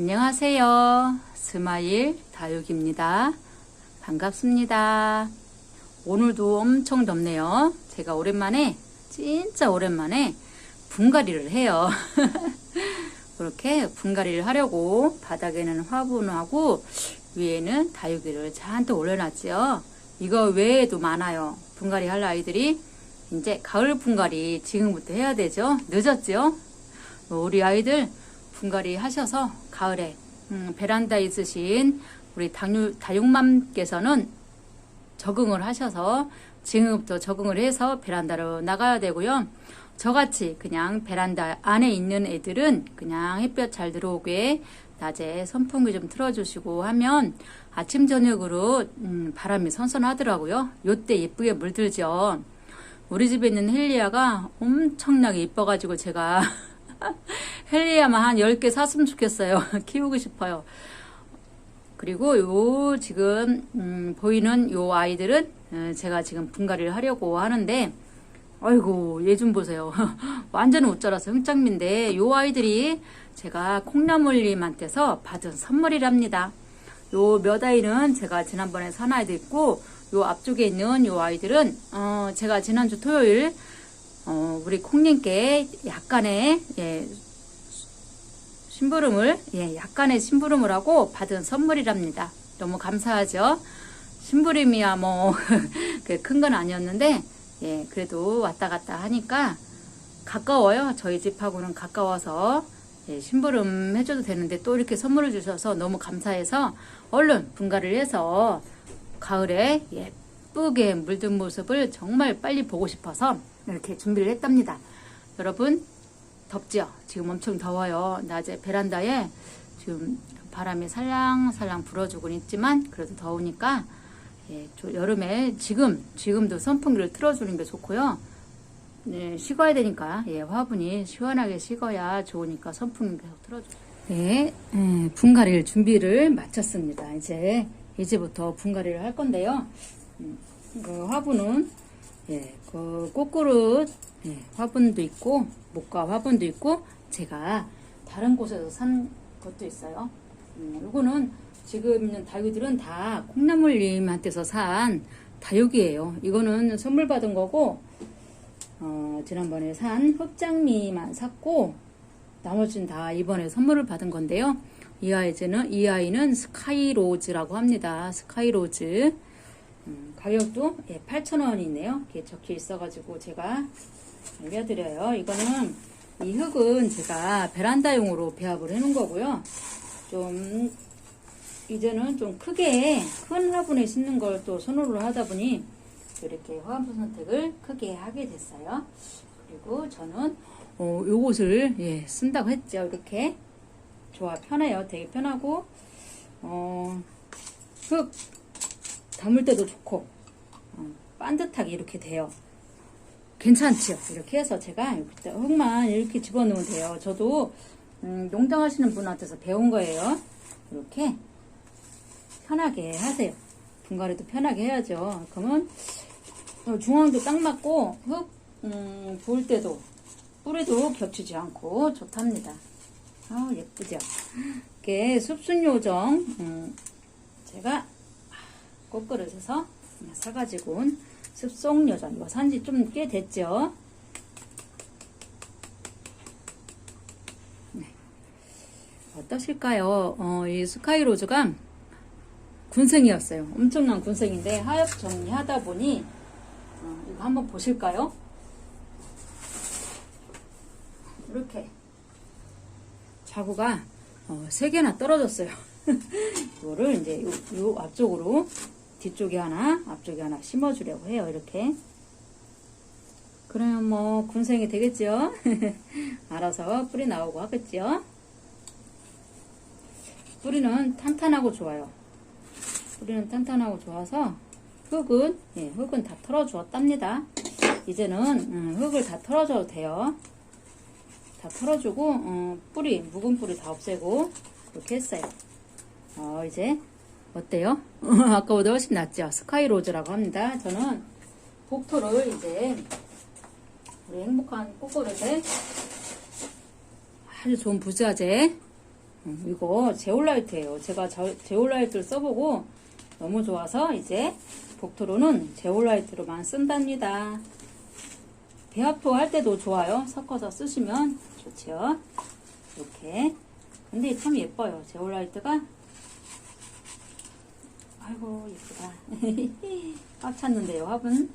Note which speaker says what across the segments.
Speaker 1: 안녕하세요. 스마일 다육입니다. 반갑습니다. 오늘도 엄청 덥네요. 제가 오랜만에, 진짜 오랜만에 분갈이를 해요. 그렇게 분갈이를 하려고 바닥에는 화분하고 위에는 다육이를 잔뜩 올려놨지요. 이거 외에도 많아요. 분갈이 할 아이들이 이제 가을 분갈이 지금부터 해야 되죠. 늦었죠? 우리 아이들 분갈이 하셔서 가을에 음, 베란다에 있으신 우리 다육, 다육맘께서는 적응을 하셔서 지금부터 적응을 해서 베란다로 나가야 되고요. 저같이 그냥 베란다 안에 있는 애들은 그냥 햇볕 잘 들어오게 낮에 선풍기 좀 틀어주시고 하면 아침 저녁으로 음, 바람이 선선하더라고요. 요때 예쁘게 물들죠. 우리 집에 있는 헬리아가 엄청나게 이뻐가지고 제가 헬리아만 한 10개 샀으면 좋겠어요. 키우고 싶어요. 그리고 요 지금 음, 보이는 요 아이들은 어, 제가 지금 분갈이를 하려고 하는데 아이고 얘 좀 보세요. 완전 웃자라서 흥짱민데 요 아이들이 제가 콩나물님한테서 받은 선물이랍니다. 요 몇 아이는 제가 지난번에 산 아이도 있고 요 앞쪽에 있는 요 아이들은 어 제가 지난주 토요일 어 우리 콩님께 약간의 예 심부름을 예 약간의 심부름을 하고 받은 선물이랍니다. 너무 감사하죠. 심부름이야 뭐 큰 건 아니었는데 예 그래도 왔다 갔다 하니까 가까워요. 저희 집하고는 가까워서 예, 심부름 해줘도 되는데 또 이렇게 선물을 주셔서 너무 감사해서 얼른 분갈이를 해서 가을에 예쁘게 물든 모습을 정말 빨리 보고 싶어서 이렇게 준비를 했답니다. 여러분 덥죠? 지금 엄청 더워요. 낮에 베란다에 지금 바람이 살랑살랑 불어주곤 있지만 그래도 더우니까 예, 저 여름에 지금 지금도 선풍기를 틀어주는 게 좋고요. 네, 식어야 되니까 예, 화분이 시원하게 식어야 좋으니까 선풍기 계속 틀어줘. 네, 음, 분갈이를 준비를 마쳤습니다. 이제 이제부터 분갈이를 할 건데요. 음, 그 화분은 예, 그 꽃그릇 예, 화분도 있고 목과 화분도 있고 제가 다른 곳에서 산 것도 있어요. 음, 요거는 지금 있는 다육이들은 다 콩나물님한테서 산 다육이에요. 이거는 선물 받은 거고 어, 지난번에 산 흑장미만 샀고 나머지는 다 이번에 선물을 받은 건데요. 이 아이는 스카이로즈라고 합니다. 스카이로즈 음, 가격도 예, 8,000원이네요. 이렇게 적혀 있어가지고 제가 알려드려요. 이거는 이 흙은 제가 베란다용으로 배합을 해놓은 거고요. 좀 이제는 좀 크게 큰 화분에 심는 걸 또 선호를 하다 보니 이렇게 화분 선택을 크게 하게 됐어요. 그리고 저는 어, 요것을 예, 쓴다고 했죠. 이렇게 좋아 편해요. 되게 편하고 어, 흙 담을 때도 좋고 어, 반듯하게 이렇게 돼요. 괜찮지요? 이렇게 해서 제가 흙만 이렇게 집어넣으면 돼요. 저도 음, 농장 하시는 분한테서 배운 거예요. 이렇게 편하게 하세요. 분갈이도 편하게 해야죠. 그러면 어, 중앙도 딱 맞고 흙 음, 부을 때도 뿌리도 겹치지 않고 좋답니다. 아 예쁘죠? 이렇게 숲순 요정 음, 제가 꽃그릇에서 사가지고 온 요정 이거 산지 좀 꽤 됐죠? 네. 어떠실까요? 어, 이 스카이로즈가 군생이었어요. 엄청난 군생인데 하엽 정리하다 보니 어, 이거 한번 보실까요? 이렇게 자구가 어, 세 개나 떨어졌어요. 이거를 이제 요, 요 앞쪽으로 뒤쪽에 하나, 앞쪽에 하나 심어주려고 해요. 이렇게. 그러면 뭐 군생이 되겠죠? 알아서 뿌리 나오고 하겠죠? 뿌리는 탄탄하고 좋아요. 뿌리는 탄탄하고 좋아서 흙은 예, 흙은 다 털어주었답니다. 이제는 음, 흙을 다 털어줘도 돼요. 다 털어주고 어, 뿌리 묵은 뿌리 다 없애고 그렇게 했어요. 어, 이제 어때요? 아까보다 훨씬 낫죠? 스카이로즈라고 합니다. 저는 복토를 이제 우리 행복한 꽃그릇에 아주 좋은 부자재 음, 이거 제올라이트예요. 제가 저- 제올라이트를 써보고 너무 좋아서 이제 복토로는 제올라이트로만 쓴답니다. 배합토 할 때도 좋아요. 섞어서 쓰시면 좋죠. 이렇게. 근데 참 예뻐요. 제올라이트가. 아이고 예쁘다. 꽉 찼는데요. 화분.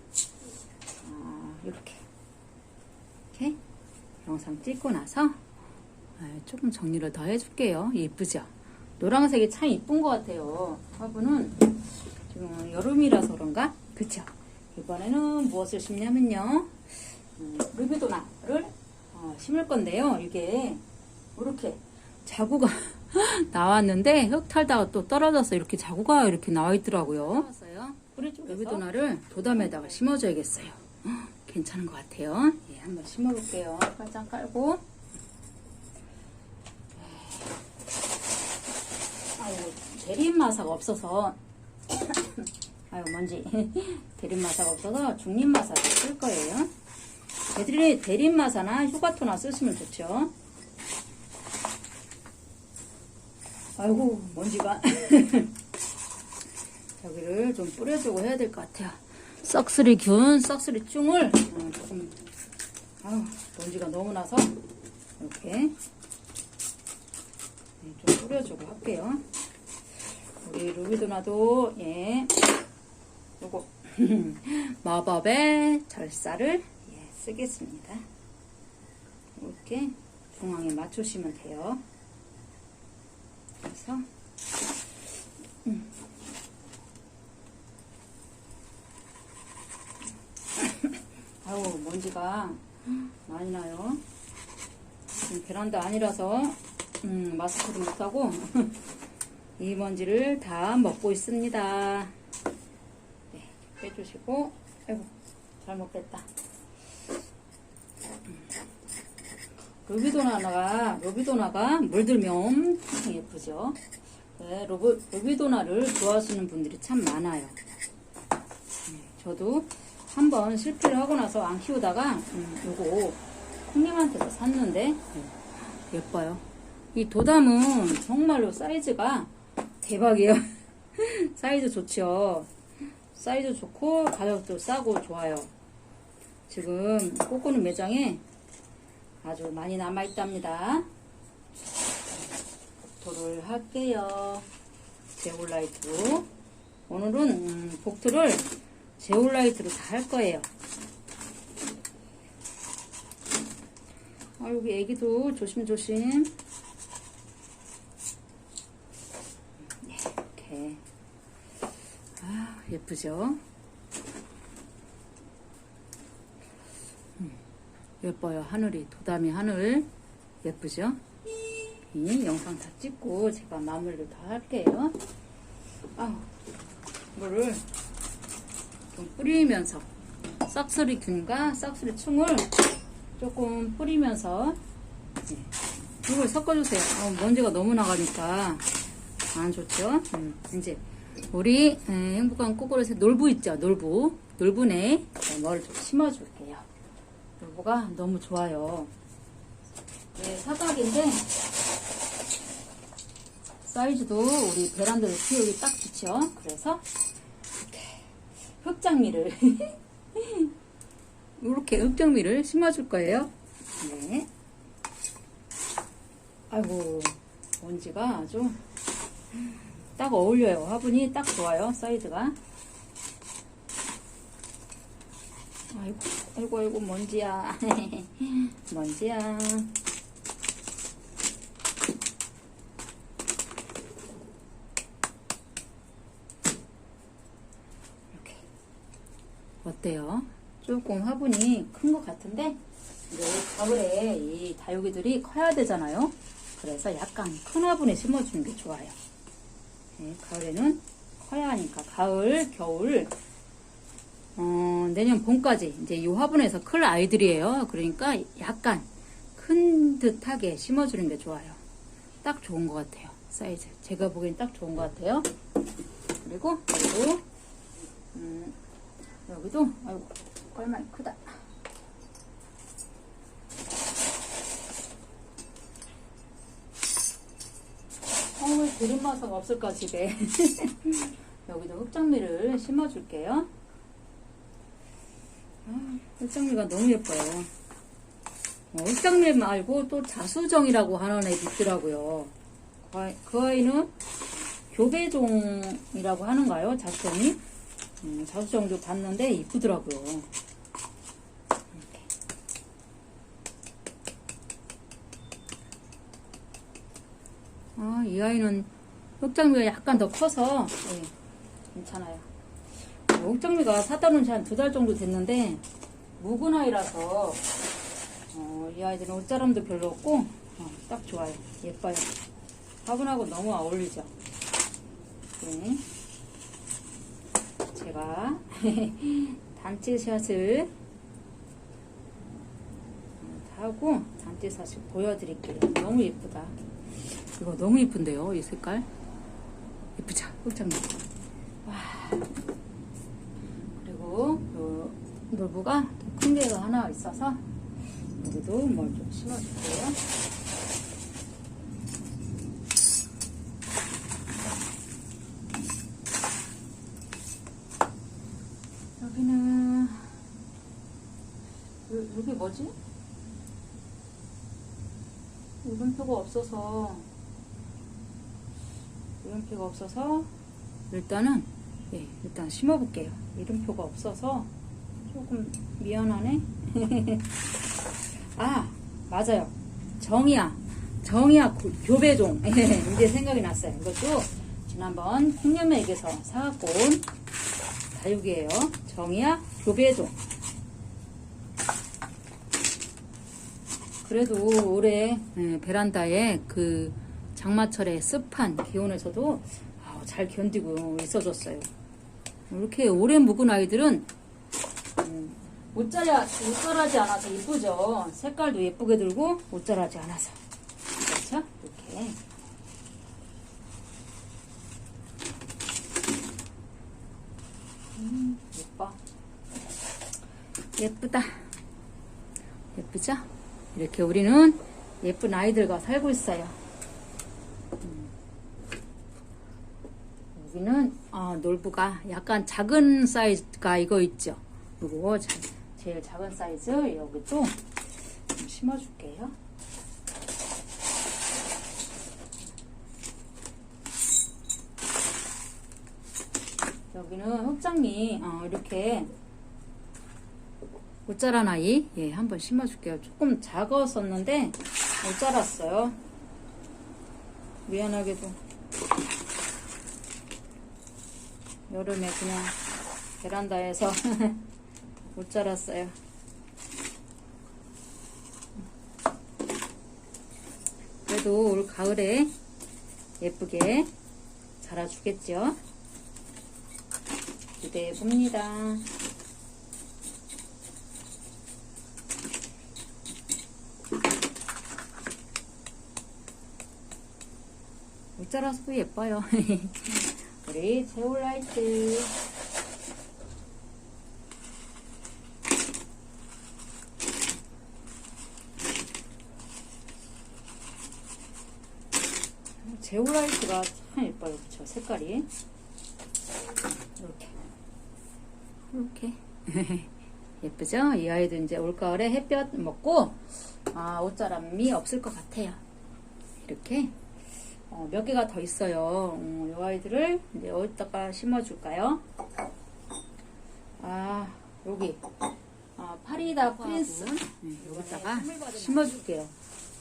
Speaker 1: 아, 이렇게. 이렇게 영상 찍고 나서 아, 조금 정리를 더 해줄게요. 예쁘죠? 노란색이 참 이쁜 것 같아요. 화분은 지금 여름이라서 그런가? 그쵸? 이번에는 무엇을 심냐면요. 음, 루비도나를 어, 심을 건데요. 이게 이렇게 자구가 나왔는데 흙 탈다가 또 떨어져서 이렇게 자구가 이렇게 나와 있더라고요. 루비도나를 도담에다가 심어줘야겠어요. 헉, 괜찮은 것 같아요. 예, 한번 심어볼게요. 깔짱 깔고. 아이고, 대립마사가 없어서. 아유, 먼지. 대립마사가 없어서 중립마사를 쓸 거예요. 대리, 대립마사나 휴가토나 쓰시면 좋죠. 아이고, 먼지가. 여기를 좀 뿌려주고 해야 될 것 같아요. 썩스리 균, 썩스리 쭝을 어, 조금 아우, 먼지가 너무 나서 이렇게 네, 좀 뿌려주고 할게요. 우리 루비도나도 예, 요거 마법의 절사를 예, 쓰겠습니다. 이렇게 중앙에 맞추시면 돼요. 그래서 아우 먼지가 많이 나요. 지금 베란다 아니라서 음, 마스크를 못하고 이 먼지를 다 먹고 있습니다. 네, 빼주시고 아이고 잘못됐다. 루비도나가 루비도나가 물들면 엄청 예쁘죠. 네, 로비, 루비도나를 좋아하시는 분들이 참 많아요. 네, 저도 한번 실패를 하고 나서 안 키우다가 음, 요거 콩님한테서 샀는데 네, 예뻐요. 이 도담은 정말로 사이즈가 대박이에요. 사이즈 좋죠. 사이즈 좋고 가격도 싸고 좋아요. 지금 꼬꾸는 매장에 아주 많이 남아 있답니다. 복토를 할게요. 제올라이트로. 오늘은 음, 복토를 제올라이트로 다 할 거예요. 아, 여기 애기도 조심조심. 이렇게. 아, 예쁘죠? 예뻐요. 하늘이, 도담이 하늘. 예쁘죠? 이 영상 다 찍고 제가 마무리를 다 할게요. 아, 이거를 좀 뿌리면서 싹소리 균과 싹소리 충을 조금 뿌리면서 네, 이걸 섞어주세요. 어, 먼지가 너무 나가니까 안 좋죠. 음, 이제 우리 에, 행복한 꼬꼬로새 놀부 있죠. 놀부 놀부네 뭐를 좀 심어줄게요. 놀부가 너무 좋아요. 네, 사각인데 사이즈도 우리 베란다에 키우기 딱 좋죠. 그래서 흑장미를 이렇게 흑장미를 심어줄 거예요. 네. 아이고 먼지가 아주 딱 어울려요. 화분이 딱 좋아요. 사이즈가. 아이고 아이고 아이고 먼지야. 먼지야. 이렇게 어때요? 조금 화분이 큰 것 같은데 이제 가을에 이 다육이들이 커야 되잖아요. 그래서 약간 큰 화분에 심어주는 게 좋아요. 네, 가을에는 커야 하니까 가을, 겨울, 어, 내년 봄까지 이제 이 화분에서 클 아이들이에요. 그러니까 약간 큰 듯하게 심어주는 게 좋아요. 딱 좋은 것 같아요. 사이즈. 제가 보기엔 딱 좋은 것 같아요. 그리고 그리고 음, 여기도 아이고 꼴만 크다. 기름마사가 없을까 집에 여기도 흑장미를 심어줄게요 아, 흑장미가 너무 예뻐요. 어, 흑장미 말고 또 자수정이라고 하는 애 있더라고요. 그, 아이, 그 아이는 교배종이라고 하는가요? 자수정이? 음, 자수정도 봤는데 이쁘더라고요. 이렇게. 아, 이 아이는 흑장미가 약간 더 커서 예, 괜찮아요. 어, 흑장미가 사다 놓은 지 한 두 달 정도 됐는데 묵은 아이라서 어, 이 아이들은 옷자람도 별로 없고 어, 딱 좋아요. 예뻐요. 화분하고 너무 어울리죠. 네. 제가 단체샷을 하고 단체샷을 보여드릴게요. 너무 예쁘다. 이거 너무 예쁜데요, 이 색깔. 예쁘죠? 흑장미. 와. 그리고 요 놀부가 큰 개가 하나 있어서 여기도 뭘 좀 심어줄게요. 여기는 요, 여기 뭐지? 이름표가 없어서 이름표가 없어서 일단은 예 일단 심어볼게요 이름표가 없어서 조금 미안하네. 아 맞아요. 정이야. 정이야 고- 교배종. 예, 이제 생각이 났어요. 이것도 지난번 콩녀매에게서 사갖고 온 다육이에요. 정이야 교배종. 그래도 올해 예, 베란다에 그 장마철에 습한 기온에서도 잘 견디고 있어줬어요. 이렇게 오래 묵은 아이들은 음, 옷자라, 옷자라지 않아서 이쁘죠. 색깔도 예쁘게 들고 옷자라지 않아서 그렇죠? 이렇게 음, 예뻐. 예쁘다. 예쁘죠? 이렇게 우리는 예쁜 아이들과 살고 있어요. 음. 여기는 어, 놀부가 약간 작은 사이즈가 이거 있죠. 자- 제일 작은 사이즈 여기도 좀 심어줄게요. 여기는 흑장미 어, 이렇게 못 자란 아이 예 한번 심어줄게요 조금 작았었는데 못 자랐어요 미안하게도 여름에 그냥 베란다에서 못 자랐어요 그래도 올 가을에 예쁘게 자라주겠죠 기대해 봅니다. 못 자라서도 예뻐요. 우리 제올라이트. 제올라이트가 참 그쵸? 색깔이. 이렇게. 이렇게. 예쁘죠? 이 아이도 이제 올가을에 햇볕 먹고, 아, 옷자람이 없을 것 같아요. 이렇게. 어, 몇 개가 더 있어요. 음, 이 아이들을 이제 어디다가 심어줄까요? 아, 여기. 아, 파리다 프린스. 네, 여기다가 심어줄게요.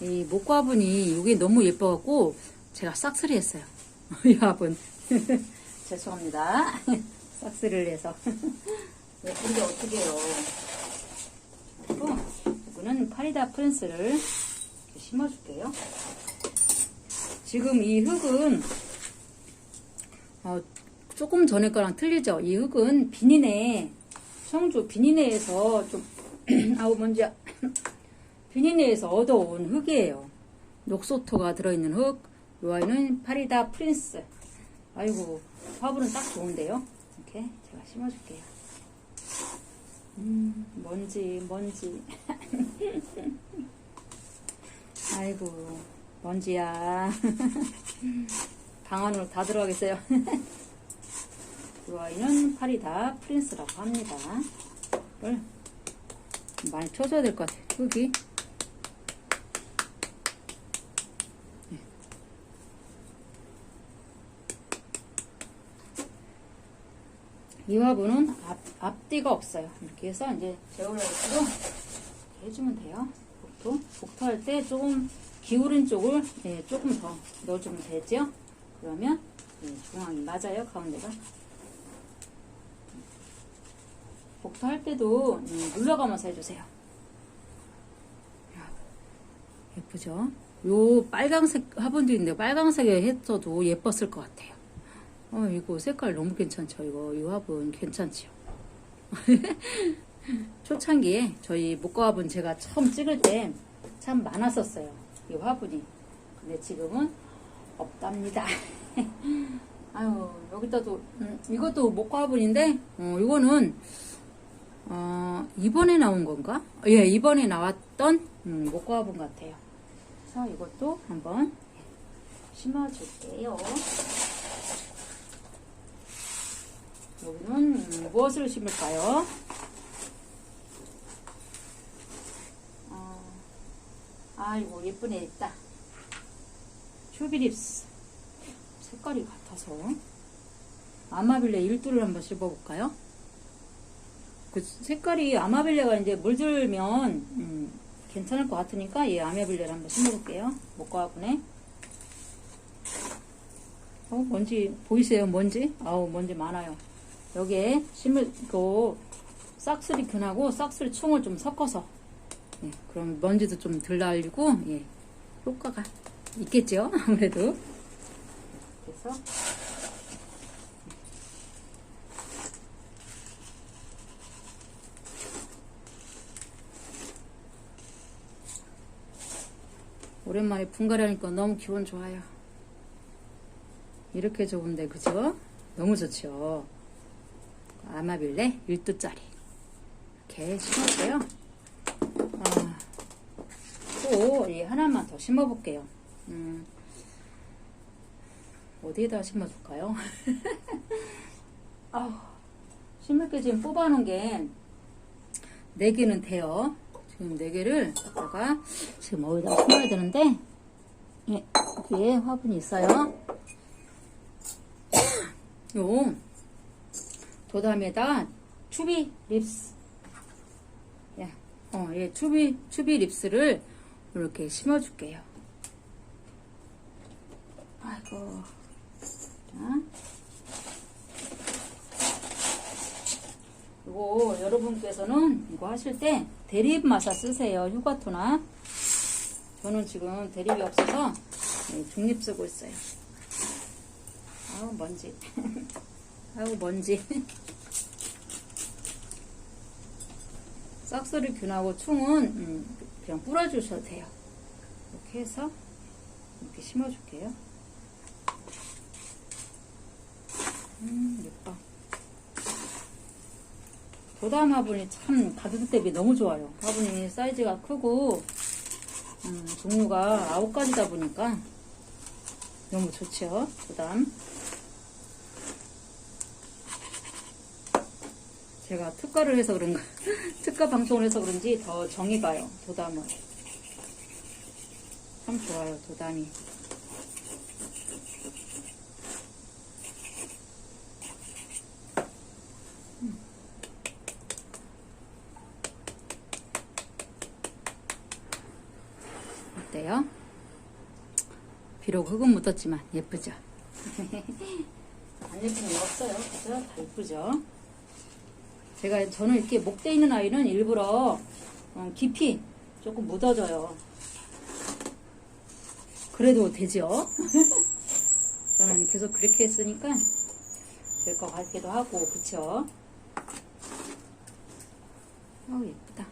Speaker 1: 이 목화분이 여기 너무 예뻐갖고 제가 싹쓸이 했어요. 이 화분. 죄송합니다. 싹쓸이를 해서. 예쁜데 어떻게 해요. 그리고 이거는 파리다 프린스를 심어줄게요. 지금 이 흙은 어, 조금 전에 거랑 틀리죠. 이 흙은 비닌에 청주 비닌에에서 좀 아우 먼지 비닌에에서 얻어온 흙이에요. 녹소토가 들어있는 흙. 이 아이는 파리다 프린스. 아이고 화분은 딱 좋은데요. 이렇게 제가 심어줄게요. 음, 먼지 먼지. 아이고 먼지야. 방 안으로 다 들어가겠어요. 이 아이는 파리다 프린스라고 합니다. 이걸 많이 쳐줘야 될 것 같아요. 여기. 이 화분은 앞, 앞뒤가 없어요. 이렇게 해서 이제 제올라이트로 해주면 돼요. 복토. 복토 할 때 조금 기울인 쪽을 예, 조금 더 넣어주면 되죠. 그러면 예, 중앙이 맞아요. 가운데가. 복토 할 때도 음, 눌러가면서 해주세요. 야, 예쁘죠? 요 빨강색 화분도 있는데 빨강색에 했어도 예뻤을 것 같아요. 어, 이거 색깔 너무 괜찮죠? 이거, 이 화분 괜찮지요? 초창기에 저희 목과 화분 제가 처음 찍을 때 참 많았었어요. 이 화분이. 근데 지금은 없답니다. 아유, 여기다도, 음, 이것도 목과 화분인데, 어, 이거는, 어, 이번에 나온 건가? 예, 이번에 나왔던, 음, 목과 화분 같아요. 그래서 이것도 한번 심어줄게요. 여기는 음, 무엇을 심을까요? 어, 아이고 예쁜 애 있다. 큐비립스 색깔이 같아서 아마빌레 일두를 한번 씹어볼까요? 그 색깔이 아마빌레가 이제 물들면 음, 괜찮을 것 같으니까 이 아마빌레를 한번 심어볼게요. 목과 화분에 어, 먼지 보이세요? 먼지? 아우 먼지 많아요. 여기에 심을고 싹쓸이 균하고 싹쓸이 충을 좀 섞어서 예, 그럼 먼지도 좀 덜 날리고 예, 효과가 있겠죠? 아무래도. 그래서 오랜만에 분갈이 하니까 너무 기분 좋아요. 이렇게 좋은데 그죠? 너무 좋죠 아마빌레 1두짜리 이렇게 심었고요. 아, 또, 이 하나만 더 심어볼게요. 음, 어디에다 심어줄까요? 아우, 심을 게 지금 뽑아놓은 게 4개는 돼요. 지금 4개를 갖다가 지금 어디다 심어야 되는데, 예, 여기에 화분이 있어요. 요, 도담에다 추비 립스. 야, 어, 예, 추비, 추비 립스를 이렇게 심어줄게요. 아이고. 자. 이거 여러분께서는 이거 하실 때 대립 마사 쓰세요. 휴가토나. 저는 지금 대립이 없어서 예, 중립 쓰고 있어요. 아우, 먼지. 아우, 먼지. 싹쓸이 균하고 충은 음, 그냥 뿌려주셔도 돼요. 이렇게 해서 이렇게 심어줄게요. 음, 예뻐. 도담 화분이 참 가격 대비 너무 좋아요. 화분이 사이즈가 크고 음, 종류가 아홉 가지다 보니까 너무 좋죠. 도담. 제가 특가를 해서 그런가, 특가 방송을 해서 그런지 더 정이 가요, 도담은. 참 좋아요, 도담이. 음. 어때요? 비록 흙은 묻었지만 예쁘죠? 안 예쁜 건 없어요. 그죠? 다 예쁘죠? 제가 저는 이렇게 목대 있는 아이는 일부러 어, 깊이 조금 묻어져요. 그래도 되죠. 저는 계속 그렇게 했으니까 될 것 같기도 하고 그쵸? 어우 예쁘다.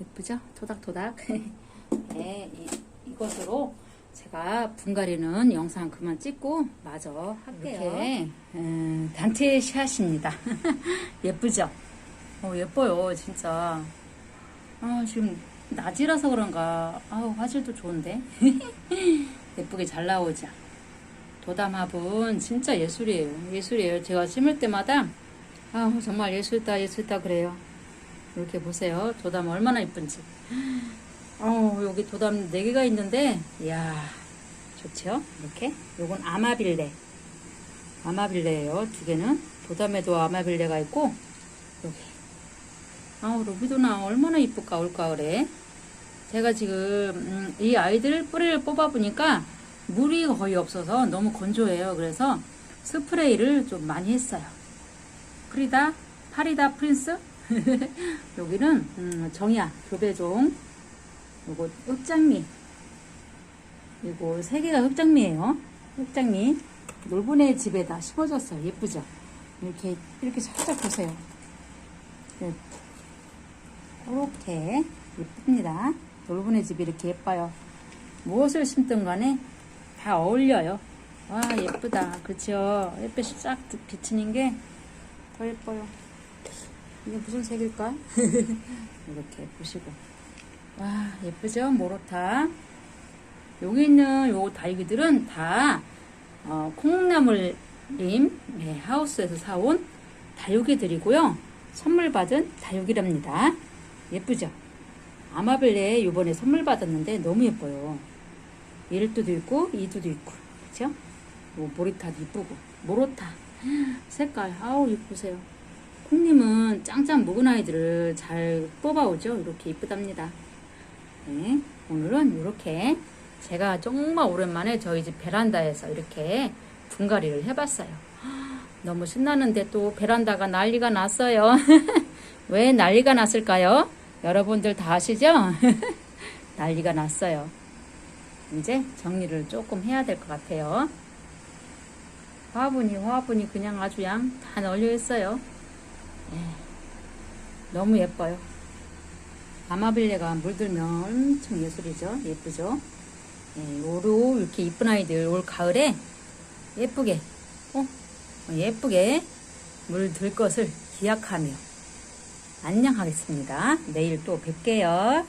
Speaker 1: 예쁘죠? 토닥토닥. 네, 이, 이것으로 제가 분갈이는 영상 그만 찍고 마저 할게요. 이렇게 음, 단체 샷입니다. 예쁘죠? 어, 예뻐요, 진짜. 아, 지금 낮이라서 그런가. 아우, 화질도 좋은데. 예쁘게 잘 나오죠. 도담합은 진짜 예술이에요. 예술이에요. 제가 심을 때마다 아 정말 예술다 예술다 그래요. 이렇게 보세요. 도담 얼마나 예쁜지. 어 여기 도담 4개가 있는데 이야 좋죠? 이렇게 요건 아마빌레 아마빌레예요. 두 개는 도담에도 아마빌레가 있고 여기 아우 로비도나 얼마나 이쁠까 올가을에 제가 지금 음, 이 아이들 뿌리를 뽑아보니까 물이 거의 없어서 너무 건조해요. 그래서 스프레이를 좀 많이 했어요. 프리다, 파리다 프린스. 여기는 음, 정이야 교배종. 요거 흑장미. 이거 세 개가 흑장미예요. 흑장미. 놀부네 집에다 심어줬어요. 예쁘죠? 이렇게 이렇게 살짝 보세요. 네. 이렇게 예쁩니다. 놀부네 집이 이렇게 예뻐요. 무엇을 심든 간에 다 어울려요. 와 예쁘다. 그쵸? 햇빛이 싹 비치는 게 더 예뻐요. 이게 무슨 색일까? 이렇게 보시고 와 예쁘죠? 모로타 여기 있는 요 다육이들은 다 어, 콩나물림 네, 하우스에서 사온 다육이들이고요. 선물 받은 다육이랍니다. 예쁘죠? 아마벨레 요번에 선물 받았는데 너무 예뻐요. 1두도 있고 2두도 있고 그쵸? 뭐 모리타도 이쁘고 모로타 색깔 아우 이쁘세요. 콩님은 짱짱 묵은 아이들을 잘 뽑아오죠. 이렇게 이쁘답니다. 네, 오늘은 이렇게 제가 정말 오랜만에 저희 집 베란다에서 이렇게 분갈이를 해봤어요. 너무 신나는데 또 베란다가 난리가 났어요. 왜 난리가 났을까요? 여러분들 다 아시죠? 난리가 났어요. 이제 정리를 조금 해야 될 것 같아요. 화분이 화분이 그냥 아주 양 다 널려 있어요. 예, 너무 예뻐요. 아마빌레가 물들면 엄청 예술이죠. 예쁘죠? 예, 요로 이렇게 이쁜 아이들 올 가을에 예쁘게 어, 예쁘게 물들 것을 기약하며 안녕하겠습니다. 내일 또 뵐게요.